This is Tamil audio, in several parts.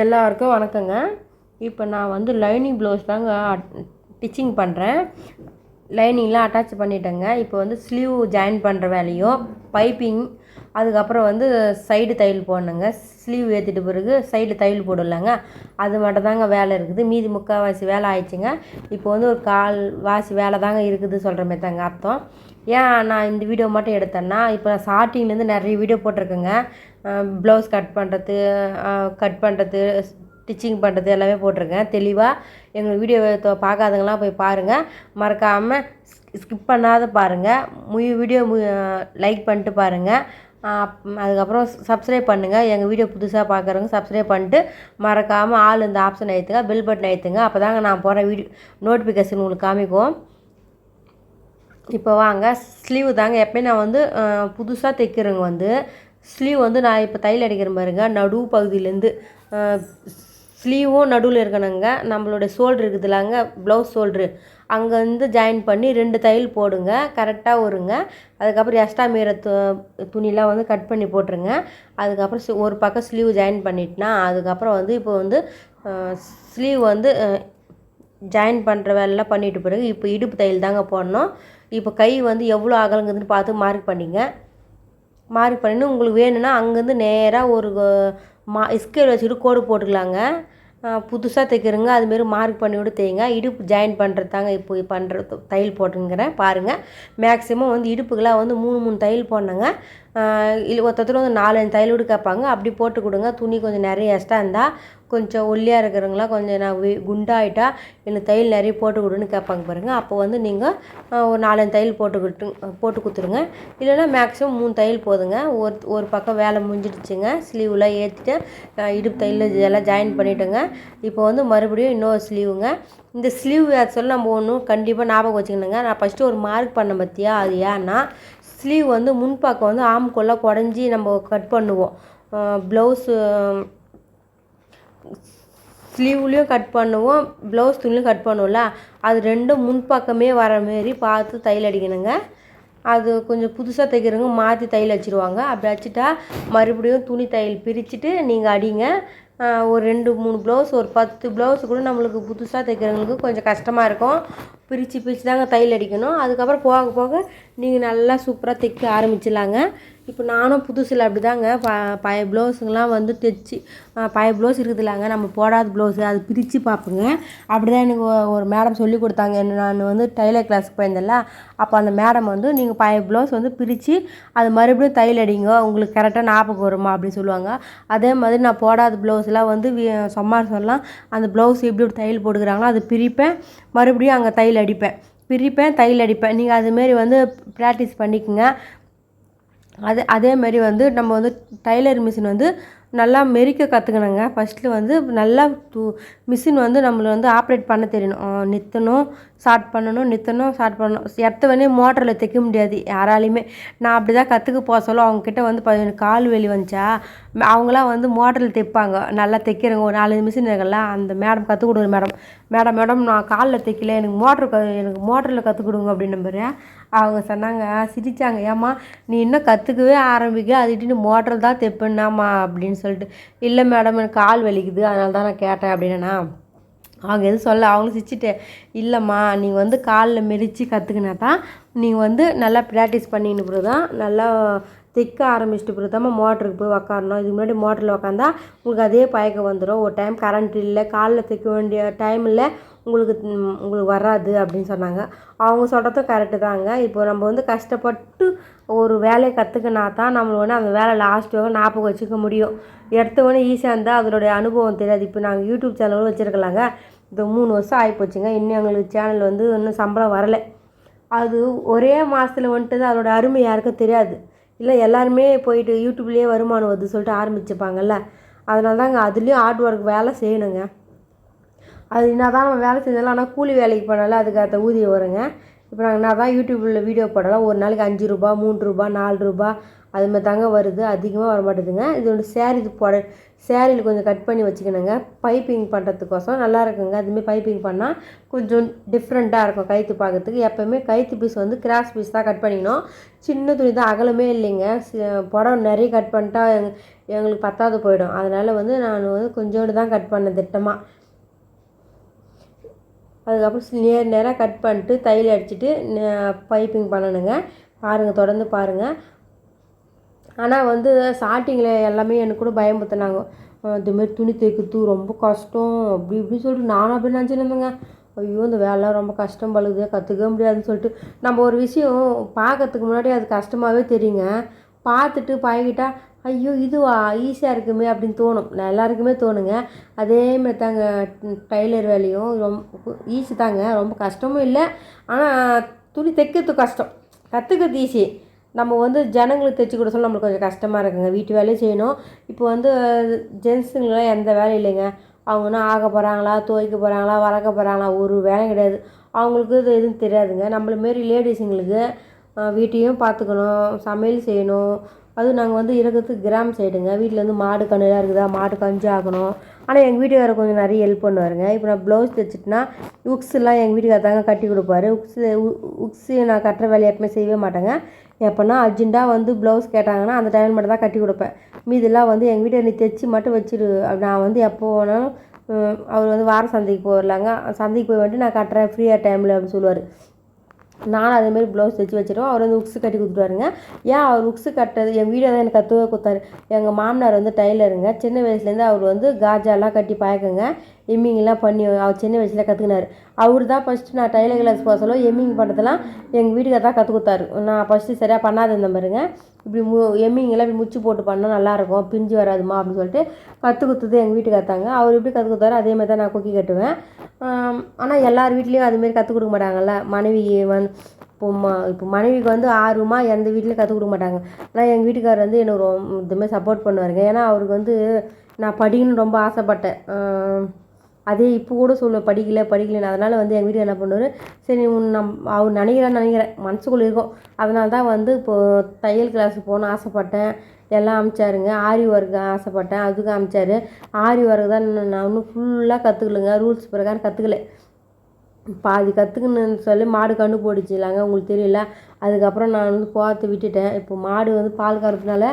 எல்லாருக்கும் வணக்கங்க. இப்போ நான் வந்து லைனிங் ப்ளவுஸ் தாங்க ஸ்டிச்சிங் பண்ணுறேன் லைனிங்லாம் அட்டாச் பண்ணிட்டேங்க. இப்போ வந்து ஸ்லீவ் ஜாயின் பண்ணுற வேலையும் பைப்பிங் அதுக்கப்புறம் வந்து சைடு தையல் போடணுங்க. ஸ்லீவ் ஏற்றிட்ட பிறகு சைடு தையல் போடலாங்க. அது மட்டும் தாங்க வேலை இருக்குது. மீதி முக்கால்வாசி வேலை ஆயிடுச்சுங்க. இப்போ வந்து ஒரு கால் வாசி வேலை தாங்க இருக்குது சொல்கிற மாதிரி தாங்க அர்த்தம். ஏன் நான் இந்த வீடியோ மட்டும் எடுத்தேன்னா இப்போ நான் ஸ்டார்டிங்லேருந்து நிறைய வீடியோ போட்டிருக்கேங்க. ப்ளவுஸ் கட் பண்ணுறது கட் பண்ணுறது ஸ்டிச்சிங் பண்ணுறது எல்லாமே போட்டிருக்கேன். தெளிவாக எங்கள் வீடியோ பார்க்காதவங்களாம் போய் பாருங்கள் மறக்காமல் ஸ்கிப் பண்ணாத பாருங்கள் முழு வீடியோ லைக் பண்ணிட்டு பாருங்கள் அதுக்கப்புறம் சப்ஸ்கிரைப் பண்ணுங்கள் எங்கள் வீடியோ புதுசாக பார்க்குறவங்க சப்ஸ்கிரைப் பண்ணிட்டு மறக்காமல் ஆள் இந்த ஆப்ஷன் ஏற்றுங்க பெல் பட்டன் ஏற்றுங்க அப்போ தாங்க நான் போகிற வீடியோ நோட்டிஃபிகேஷன் உங்களுக்கு காமிக்கும். இப்போ வாங்க ஸ்லீவ் தாங்க. எப்போயும் நான் வந்து புதுசாக தைக்கிறவங்க வந்து ஸ்லீவ் வந்து நான் இப்போ தையல் அடிக்கிற பாருங்க. நடு பகுதியிலேருந்து ஸ்லீவும் நடுவில் இருக்கணுங்க. நம்மளோட ஷோல்ட்ரு இருக்குதுலாங்க ப்ளவுஸ் ஷோல்ட்ரு. அங்கே வந்து ஜாயின் பண்ணி ரெண்டு தையல் போடுங்க. கரெக்டாக வருங்க அதுக்கப்புறம் எக்ஸ்ட்ரா மீற து துணிலாம் வந்து கட் பண்ணி போட்டுருங்க. அதுக்கப்புறம் ஒரு பக்கம் ஸ்லீவ் ஜாயின் பண்ணிட்டுனா அதுக்கப்புறம் வந்து இப்போ வந்து ஸ்லீவ் வந்து ஜாயின் பண்ணுற வேலைலாம் பண்ணிட்டு பிறகு இப்போ இடுப்பு தையல் தாங்க போடணும். இப்போ கை வந்து எவ்வளோ அகலங்குதுன்னு பார்த்து மார்க் பண்ணிங்க. மார்க் பண்ணி உங்களுக்கு வேணும்னா அங்கேருந்து நேராக ஒரு மா ஸ்கேல் வச்சுட்டு கோடு போட்டுக்கலாங்க. புதுசாக தைக்கிறங்க அதுமாரி மார்க் பண்ணி விட்டு தைங்க. இடுப்பு ஜாயின் பண்ணுறது தாங்க இப்போ பண்ணுறது தையல் போட்டுங்கிறேன் பாருங்கள் மேக்ஸிமம் வந்து இடுப்புக்கெலாம் வந்து மூணு மூணு தையல் போடணுங்க. இல்லை ஒருத்தர் வந்து நாலஞ்சு தையல் விட்டு கேட்பாங்க. அப்படி போட்டு கொடுங்க. துணி கொஞ்சம் நிறைய எக்ஸ்ட்ரா இருந்தால் கொஞ்சம் ஒல்லியாக இருக்கிறவங்களாம் கொஞ்சம் நான் குண்டாயிட்டா எனக்கு தையல் நிறைய போட்டு கொடுன்னு கேட்பாங்க பாருங்கள் அப்போ வந்து நீங்கள் ஒரு நாலஞ்சு தையல் போட்டுக்கிட்டு போட்டு கொடுத்துருங்க. இல்லைன்னா மேக்ஸிமம் மூணு தையல் போதுங்க. ஒரு ஒரு பக்கம் வேலை முடிஞ்சிடுச்சுங்க. ஸ்லீவ்லாம் ஏற்றிட்டு இடுப்பு தையல் இதெல்லாம் ஜாயின் பண்ணிவிட்டுங்க இப்போ வந்து மறுபடியும் இன்னொரு ஸ்லீவுங்க இந்த ஸ்லீவ் சொல்ல நம்ம ஒன்றும் கண்டிப்பாக ஞாபகம் வச்சுக்கணுங்க. நான் ஃபஸ்ட்டு ஒரு மார்க் பண்ண பற்றியா அது ஏன்னா ஸ்லீவ் வந்து முன்பக்கம் வந்து ஆம்குள்ளே குடஞ்சி நம்ம கட் பண்ணுவோம். ப்ளவுஸு ஸ்லீவ்லேயும் கட் பண்ணுவோம் ப்ளவுஸ் துணிலையும் கட் பண்ணுவோம்ல? அது ரெண்டும் முன்பக்கமே வர மாரி பார்த்து தையல் அடிக்கணுங்க. அது கொஞ்சம் புதுசாக தைக்கிறவங்க மாற்றி தையல் வச்சுருவாங்க அப்படி வச்சுட்டா மறுபடியும் துணி தையல் பிரிச்சுட்டு நீங்கள் அடிங்க. ஒரு ரெண்டு மூணு ப்ளவுஸ் ஒரு பத்து ப்ளவுஸ் கூட நம்மளுக்கு புதுசாக தைக்கிறவங்களுக்கு கொஞ்சம் கஷ்டமாக இருக்கும். பிரித்து பிரித்து தாங்க தையல் அடிக்கணும். அதுக்கப்புறம் போக போக நீங்கள் நல்லா சூப்பராக தைக்க ஆரம்பிச்சிடலாங்க. இப்போ நானும் புதுசில் அப்படி தாங்க ப பழைய ப்ளவுஸுங்கெலாம் வந்து தைச்சி பழைய ப்ளவுஸ் இருக்குதுலாங்க நம்ம போடாத ப்ளவுஸு அது பிரித்து பார்ப்போங்க. அப்படி தான் எனக்கு ஒரு மேடம் சொல்லி கொடுத்தாங்க. என்ன நான் வந்து டைலர் கிளாஸுக்கு போயிருந்தேன்ல. அப்போ அந்த மேடம் வந்து நீங்கள் பழைய ப்ளவுஸ் வந்து பிரித்து அது மறுபடியும் தையல் அடிங்க. உங்களுக்கு கரெக்டாக ஞாபகம் வருமா? அப்படின்னு சொல்லுவாங்க. அதே மாதிரி நான் போடாத ப்ளவுஸ்லாம் வந்து சொம்மார் சொல்லலாம் அந்த ப்ளவுஸ் எப்படி ஒரு தையல் போட்டுக்கிறாங்களோ அது பிரிப்பேன். மறுபடியும் அங்கே தையல் அடிப்பேன். பிரிப்பேன் தையல் அடிப்பேன். நீங்கள் அதுமாரி வந்து ப்ராக்டிஸ் பண்ணிக்கோங்க. அது அதேமாரி வந்து நம்ம வந்து டைலர் மிஷின் வந்து நல்லா மெரிக்க கற்றுக்கணுங்க ஃபஸ்ட்டு வந்து நல்லா து மிஷின் வந்து நம்மளை வந்து ஆப்ரேட் பண்ண தெரியணும். நிற்றணும் ஸ்டார்ட் பண்ணணும் நிற்றணும் ஸ்டார்ட் பண்ணணும். எடுத்த மோட்டரில் தைக்க முடியாது. யாராலையுமே. நான் அப்படி தான் கற்றுக்க போக சொல்ல அவங்கக்கிட்ட வந்து எனக்கு கால் வலி வந்துச்சா? அவங்களாம் வந்து மோட்டரில் தைப்பாங்க. நல்லா தைக்கிறவங்க ஒரு நாலஞ்சு மிஷின் இருக்குல்ல அந்த மேடம் கற்றுக் கொடுங்க மேடம் மேடம் மேடம் நான் காலில் தைக்கல எனக்கு மோட்ரு க எனக்கு மோட்டரில் கற்றுக் கொடுங்க அப்படின்னு நம்புறேன் அவங்க சொன்னாங்க சிரித்தாங்க ஏம்மா நீ இன்னும் கற்றுக்கவே ஆரம்பிக்க அது இட்டு மோட்டர் தான் தைப்பேன்னாம்மா அப்படின்னு சொல்லிட்டு. இல்லை மேடம் எனக்கு கால் வலிக்குது அதனால தான் நான் கேட்டேன் அப்படின்னா அவங்க எதுவும் சொல்ல அவங்களும் சிரிச்சிட்டேன் இல்லைம்மா நீங்கள் வந்து காலில் மெரித்து கற்றுக்கினா தான் நீங்கள் வந்து நல்லா ப்ராக்டிஸ் பண்ணின்னு தான் நல்லா தைக்க ஆரம்பிச்சிட்டு பிறகு தான் மோட்டருக்கு போய் உக்காரணும். இதுக்கு முன்னாடி மோட்டரில் உக்காந்தா உங்களுக்கு அதே பயக்கம் வந்துடும் ஒரு டைம் கரண்ட் இல்லை காலில் தைக்க வேண்டிய டைமில் உங்களுக்கு உங்களுக்கு வராது அப்படின்னு சொன்னாங்க. அவங்க சொல்கிறதும் கரெக்டு தாங்க. இப்போ நம்ம வந்து கஷ்டப்பட்டு ஒரு வேலையை கற்றுக்கினா தான் நம்ம வந்து அந்த வேலை லாஸ்ட் வரை ஞாபகம் வச்சுக்க முடியும். எடுத்தவொடனே ஈஸியாக இருந்தால் அதனுடைய அனுபவம் தெரியாது. இப்போ நாங்கள் யூடியூப் சேனலும் வச்சுருக்கலாங்க. இந்த மூணு வருஷம் ஆகிப்போச்சுங்க இன்னும் எங்களுக்கு சேனல் வந்து இன்னும் சம்பளம் வரலை. அது ஒரே மாதத்தில் வந்துட்டு அதோடய அருமை யாருக்கும் தெரியாது. இல்லை எல்லாருமே போயிட்டு யூடியூப்லேயே வருமானம் வருது சொல்லிட்டு ஆரம்பிச்சுப்பாங்கல்ல. அதனால தாங்க அதுலேயும் ஹார்ட் ஒர்க் வேலை செய்யணுங்க. அது என்ன தான் நம்ம வேலை செஞ்சாலும் ஆனால் கூலி வேலைக்கு போனாலும் அதுக்கு அடுத்த ஊதியம் வருங்க. இப்போ நாங்கள் நான் தான் யூடியூப்பில் வீடியோ போடலாம். ஒரு நாளைக்கு அஞ்சு ரூபா மூன்று ரூபா நாலு ரூபா அது மாதிரி தாங்க வருது. அதிகமாக வர மாட்டேதுங்க இது வந்து சேரீ இது போட சேரீயில் கொஞ்சம் கட் பண்ணி வச்சுக்கணுங்க. பைப்பிங் பண்ணுறதுக்கோசம் நல்லா இருக்குங்க. அதுமாரி பைப்பிங் பண்ணால் கொஞ்சம் டிஃப்ரெண்ட்டாக இருக்கும் கைத்து பார்க்கறதுக்கு எப்போவுமே கைத்து பீஸ் வந்து கிராஸ் பீஸ் தான் கட் பண்ணிக்கணும். சின்ன துணி தான் அகலமே இல்லைங்க. சி- புடவை நிறைய கட் பண்ணிட்டா எங்களுக்கு பத்தாவது போயிடும். அதனால் வந்து நான் வந்து கொஞ்சோண்டு தான் கட் பண்ணேன் திட்டமாக அதுக்கப்புறம் நேர் நேராக கட் பண்ணிட்டு தையல் அடிச்சுட்டு பைப்பிங் பண்ணணுங்க. பாருங்கள் தொடர்ந்து பாருங்கள் ஆனால் வந்து ஸ்டார்டிங்கில் எல்லாமே எனக்கு கூட பயமுறுத்தினாங்க இதுமாரி துணி தைக்கிறது ரொம்ப கஷ்டம். அப்படி இப்படி சொல்லிட்டு நானும் அப்படி நினச்சிருந்தேங்க ஐயோ இந்த வேலைலாம் ரொம்ப கஷ்டம் பழுகுது கற்றுக்க முடியாதுன்னு சொல்லிட்டு நம்ம ஒரு விஷயம் பார்க்கறதுக்கு முன்னாடி அது கஷ்டமாகவே தெரியுங்க. பார்த்துட்டு பழகிட்டால் ஐயோ இதுவா? ஈஸியாக இருக்குமே அப்படின்னு தோணும். நான் எல்லாருக்குமே தோணுங்க. அதேமாதிரி தாங்க டைலர் வேலையும் ரொம்ப ஈஸி தாங்க. ரொம்ப கஷ்டமும் இல்லை. ஆனால் துணி தைக்கிறது கஷ்டம். கற்றுக்கிறது ஈஸி நம்ம வந்து ஜனங்களுக்கு தைச்சி கொடுக்க சொல்ல நம்மளுக்கு கொஞ்சம் கஷ்டமாக இருக்குங்க. வீட்டு வேலையும் செய்யணும். இப்போ வந்து ஜென்ஸுங்களாம் எந்த வேலையும் இல்லைங்க. அவங்கன்னா ஆக போகிறாங்களா துவைக்க போகிறாங்களா வளர்க்க போகிறாங்களா ஒரு வேலையும் கிடையாது. அவங்களுக்கு இது எதுவும் தெரியாதுங்க. நம்மள மாரி லேடிஸுங்களுக்கு வீட்டையும் பார்த்துக்கணும் சமையல் செய்யணும் அதுவும் நாங்கள் வந்து இருக்கிறதுக்கு கிராம் சைடுங்க வீட்டில் வந்து மாடு கண்ணுலாம் இருக்குதா? மாடு கஞ்சி ஆகணும் ஆனால் எங்கள் வீட்டுக்காரர் கொஞ்சம் நிறைய ஹெல்ப் பண்ணுவாருங்க. இப்போ நான் ப்ளவுஸ் தைச்சிட்டுனா உக்ஸ்லாம் எங்கள் வீட்டுக்காரர் தாங்க கட்டி கொடுப்பாரு. உக்ஸ் உக்ஸு நான் கட்டுற வேலையை எப்பவுமே செய்யவே மாட்டேங்க. எப்போனா அர்ஜென்ட்டாக வந்து ப்ளவுஸ் கேட்டாங்கன்னா அந்த டைம் மட்டும் தான் கட்டி கொடுப்பேன். மீதெல்லாம் வந்து எங்கள் வீட்டை நீ தைச்சி மட்டும் வச்சிரு. நான் வந்து எப்போ வேணாலும் அவர் வந்து வார சந்தைக்கு போயிடலாங்க சந்தைக்கு போய் வந்துட்டு நான் கட்டுறேன். ஃப்ரீயாக டைமில் அப்படின்னு சொல்லுவார். நானும் அதேமாரி ப்ளவுஸ் தைச்சி வச்சிருவோம் அவர் வந்து உக்ஸு கட்டி கொடுத்துருவாருங்க. ஏன் அவர் உக்ஸு கட்டுறது? என் வீடியோ தான் எனக்கு கற்றுவே கொடுத்தாரு. எங்கள் மாமனார் வந்து டைலருங்க சின்ன வயசுலேருந்து அவர் வந்து காஜாலாம் கட்டி பழக்கங்க. எம்மிங்லாம் பண்ணி அவர் சின்ன வயசில் கற்றுக்கினாரு அவர் தான் ஃபஸ்ட்டு நான் டைலர் கிளாஸ் போக சொல்ல எம்மிங் பண்ணுறதெல்லாம் எங்கள் வீட்டுக்கார தான் கற்றுக் கொடுத்தாரு. நான் ஃபஸ்ட்டு சரியாக பண்ணாத இருந்த பாருங்க. இப்படி மு எம்மிங்கெல்லாம் இப்படி முச்சு போட்டு பண்ணால் நல்லாயிருக்கும் பிஞ்சு வராதுமா அப்படின்னு சொல்லிட்டு கற்றுக் கொடுத்தது எங்கள் வீட்டுக்காரத்தாங்க அவர் எப்படி கற்றுக் கொடுத்தாரு அதே மாதிரி தான் நான் கொக்கி கட்டுவேன். ஆனால் எல்லார் வீட்லேயும் அதுமாரி கற்றுக் கொடுக்க மாட்டாங்கல்ல. மனைவி வந்து இப்போ ம இப்போ மனைவிக்கு வந்து ஆர்வமாக எந்த வீட்லையும் கற்றுக் கொடுக்க மாட்டாங்க. ஆனால் எங்கள் வீட்டுக்காரர் வந்து எனக்கு ரொம்ப இதுமாதிரி சப்போர்ட் பண்ணுவாருங்க. ஏன்னா அவருக்கு வந்து நான் படிக்கணும்னு ரொம்ப ஆசைப்பட்டேன். அதே இப்போ கூட சொல்லுவேன் படிக்கல படிக்கலன்னு. அதனால் வந்து எங்கள் வீட்டில் என்ன பண்ணுவார்? சரி உன் நம் அவர் நினைக்கிறான்னு நினைக்கிறேன். மனசுக்குள்ளே இருக்கும். அதனால தான் வந்து இப்போது தையல் கிளாஸ் போகணும்னு ஆசைப்பட்டேன். எல்லாம் அமிச்சாருங்க. ஆரி ஒர்க்கு ஆசைப்பட்டேன். அதுக்கு அமிச்சார். ஆரி ஒர்க்கு தான் நான் இன்னும் ஃபுல்லாக கற்றுக்கலங்க ரூல்ஸ் பிரகாரம் கற்றுக்கல பாதி கற்றுக்கணுன்னு சொல்லி மாடு கண்டு போட்டுச்சுலாங்க உங்களுக்கு தெரியல. அதுக்கப்புறம் நான் வந்து போகிறத விட்டுட்டேன். இப்போ மாடு வந்து பால் கறதுனால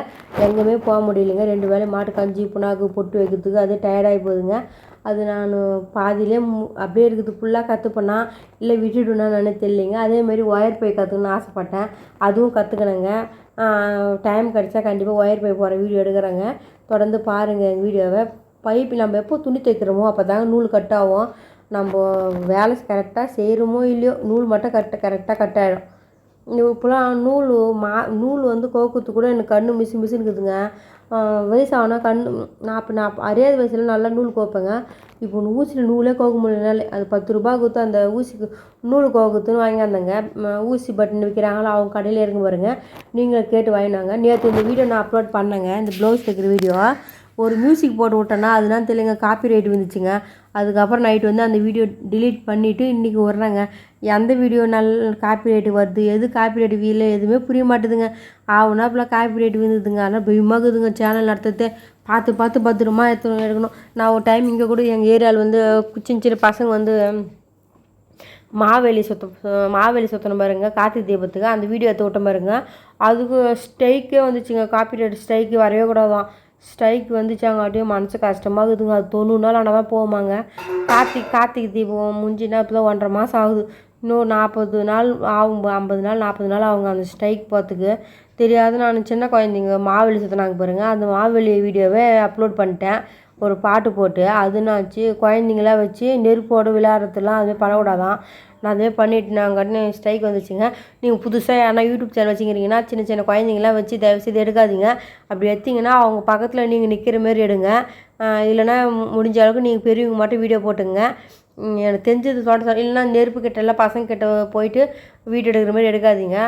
எங்கேயுமே போக முடியலைங்க. ரெண்டு வேளையும் மாட்டு கஞ்சி புண்ணாக்கு பொட்டு வைக்கிறதுக்கு அது டயர்டாகி போகுதுங்க. அது நான் பாதியிலே மு அப்படியே இருக்குது. ஃபுல்லாக கற்றுப்பேனா இல்லை விட்டுடுனா நான் தெரியலைங்க. அதேமாரி ஒயர் பை கற்றுக்கணும்னு ஆசைப்பட்டேன். அதுவும் கற்றுக்கணுங்க டைம் கிடச்சா கண்டிப்பாக ஒயர் பை போகிற வீடியோ எடுக்கிறேங்க. தொடர்ந்து பாருங்கள் எங்கள் வீடியோவை. பைப் நம்ம எப்போ துணி தைக்கிறோமோ அப்போ தாங்க நூல் கட் ஆகும் நம்ம வேலை கரெக்டாக செய்கிறோமோ இல்லையோ நூல் மட்டும் கரெக்டாக கரெக்டாக கட் ஆகிடும் இப்போலாம் நூல் மா நூல் வந்து கோக்குத்து கூட எனக்கு கண் மிசு மிஸ்ஸுன்னு இருக்குதுங்க. வயசாகனா கண் நாற்பது நாற்பது அரியாத அறியாத வயசில் நல்லா நூல் கோப்பேங்க இப்போ ஊசியில் நூலே கோக்க முடியலனால அது பத்து ரூபா கொடுத்து அந்த ஊசிக்கு நூல் கோக்குத்துன்னு வாங்கியாந்தேங்க. ஊசி பட்டன் விற்கிறாங்களோ அவங்க கடையில் இறங்க பாருங்க நீங்கள் கேட்டு வாங்கினாங்க. நேற்று இந்த வீடியோ நான் அப்லோட் பண்ணேங்க இந்த ப்ளவுஸ் தைக்கிற வீடியோ. ஒரு மியூசிக் போட்டு விட்டேன்னா அதெல்லாம் தெரியலங்க காப்பி ரைட் வந்துச்சுங்க அதுக்கப்புறம் நைட் வந்து அந்த வீடியோ டிலீட் பண்ணிவிட்டு இன்றைக்கி வர்றேங்க எந்த வீடியோ நல்ல காப்பி ரைட்டு வருது எது காப்பி ரைட் வீல எதுவுமே புரிய மாட்டேதுங்க. ஆகுனா இப்போலாம் காப்பி ரைட் விழுந்துதுங்க. ஆனால் பயமாகுதுங்க சேனல் நடத்தத்தை பார்த்து பார்த்து பத்திரமா எடுத்து எடுக்கணும். நான் ஒரு டைம் இங்கே கூட எங்கள் ஏரியாவில் வந்து சின்ன சின்ன பசங்க வந்து மாவேலி சுத்த மாவேலி சுத்தணும் பாருங்க கார்த்திகை தீபத்துக்கு அந்த வீடியோ எடுத்து விட்டோம் பாருங்க. அதுக்கு ஸ்ட்ரைக்கே வந்துச்சுங்க. காப்பிரைட் ஸ்ட்ரைக்கு வரவே கூடாதான். ஸ்ட்ரைக் வந்துச்சாங்காட்டியும் மனசு கஷ்டமாக இருக்குதுங்க அது தொண்ணூறு நாள் ஆனால் தான் போவாங்க கார்த்திக் கார்த்திகை தீபம் முடிஞ்சுன்னா இப்போ தான் ஒன்றரை மாதம் ஆகுது. இன்னும் நாற்பது நாள் ஆகும் ஐம்பது நாள் நாற்பது நாள் அவங்க அந்த ஸ்ட்ரைக் போகிறதுக்கு தெரியாது நான் சின்ன குழந்தைங்க மாவெளி சுற்றினாங்க பாருங்கள் அந்த மாவெளி வீடியோவை அப்லோட் பண்ணிட்டேன். ஒரு பாட்டு போட்டு அதுனாச்சு குழந்தைங்களாம் வச்சு நெருப்போடு விளையாடுறதுலாம் அதுமாதிரி பண்ணக்கூடாதான் நான் அதுவே பண்ணிட்டு நாங்கள் ஸ்ட்ரைக் வந்துச்சுங்க. நீங்கள் புதுசாக ஏன்னா யூடியூப் சேனல் வச்சுக்கிறீங்கன்னா சின்ன சின்ன குழந்தைங்களாம் வச்சு தயவு செய்து எடுக்காதீங்க. அப்படி எடுத்தீங்கன்னா அவங்க பக்கத்தில் நீங்கள் நிற்கிற மாரி எடுங்க. இல்லைன்னா முடிஞ்ச அளவுக்கு நீங்கள் பெரியவங்க மட்டும் வீடியோ போட்டுங்க. எனக்கு தெரிஞ்சது தோட்ட இல்லைன்னா நெருப்பு கிட்ட எல்லாம் பசங்க கிட்ட போயிட்டு வீடியோ எடுக்கிற மாதிரி எடுக்காதீங்க.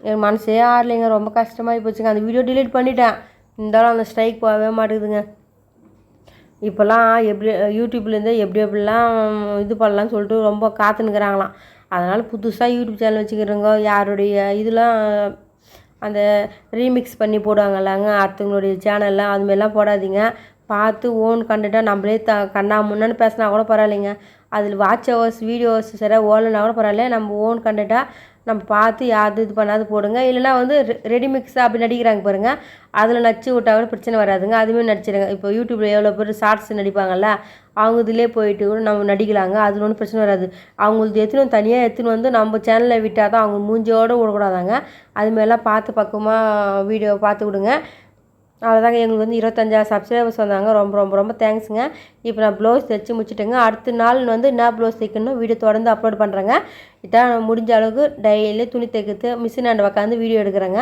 என் மனசே ஆறலைங்க ரொம்ப கஷ்டமாகி போச்சுங்க. அந்த வீடியோ டிலீட் பண்ணிட்டேன். இருந்தாலும் அந்த ஸ்ட்ரைக் போகவே மாட்டேங்குதுங்க. இப்போல்லாம் எப்படி யூடியூப்லேருந்தே எப்படி எப்படிலாம் இது பண்ணலாம்னு சொல்லிட்டு ரொம்ப காத்துனுக்குறாங்களாம் அதனால் புதுசாக யூடியூப் சேனல் வச்சுக்கிறவங்க யாருடைய இதெல்லாம் அந்த ரீமிக்ஸ் பண்ணி போடுவாங்கல்லாங்க அடுத்தவங்களுடைய சேனல்லாம் அதுமாரிலாம் போடாதீங்க. பார்த்து ஓன் கண்டுட்டால் நம்மளே த கண்ணா முன்னான்னு பேசினா கூட பரவாயில்லைங்க. அதில் வாட்ச் ஹவர்ஸ் வீடியோஸ் சரியாக ஓடலைனா கூட பரவாயில்ல நம்ம ஓன் கண்டுட்டால் நம்ம பார்த்து யாரு இது பண்ணாது போடுங்க. இல்லைனா வந்து ரெ ரெடிமிக்ஸ் அப்படி நடிக்கிறாங்க பாருங்கள் அதில் நடிச்சு விட்டா கூட பிரச்சனை வராதுங்க. அதுமாரி நடிச்சிடுங்க இப்போ யூடியூப்பில் எவ்வளோ பேர் ஷார்ட்ஸ் நடிப்பாங்கல்ல அவங்க இதிலே போயிட்டு கூட நம்ம நடிக்கலாங்க. அதில் ஒன்றும் பிரச்சனை வராது. அவங்களுக்கு எடுத்துன்னு தனியாக எடுத்துன்னு வந்து நம்ம சேனலில் விட்டால் தான் அவங்க மூஞ்சியோடு விடக்கூடாதாங்க அதுமாரிலாம் பார்த்து பக்குவமாக வீடியோ பார்த்து விடுங்க. அவ்வளோதாங்க எங்களுக்கு வந்து இருபத்தஞ்சாயிரம் சப்ஸ்கிரைபர்ஸ் வந்தாங்க ரொம்ப ரொம்ப ரொம்ப தேங்க்ஸுங்க இப்போ நான் ப்ளவுஸ் தைச்சி முடிச்சிட்டேங்க. அடுத்த நாள் வந்து என்ன ப்ளவுஸ் தைக்கணும் வீடியோ தொடர்ந்து அப்லோட் பண்ணுறேங்க இதான் முடிஞ்ச அளவுக்கு டெய்லி துணி தைக்கிறது மிஷின் ஆண்டு உட்காந்து வீடியோ எடுக்கிறேங்க.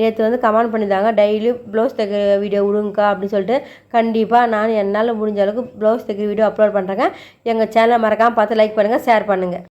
நேற்று வந்து கமெண்ட் பண்ணியிருந்தாங்க டெய்லி ப்ளவுஸ் தைக்கிற வீடியோ விடுங்கக்கா அப்படின்னு சொல்லிட்டு. கண்டிப்பாக நான் என்னால் முடிஞ்ச அளவுக்கு ப்ளவுஸ் தைக்கிற வீடியோ அப்லோட் பண்ணுறேங்க எங்கள் சேனலை மறக்காமல் பார்த்து லைக் பண்ணுங்கள் ஷேர் பண்ணுங்கள்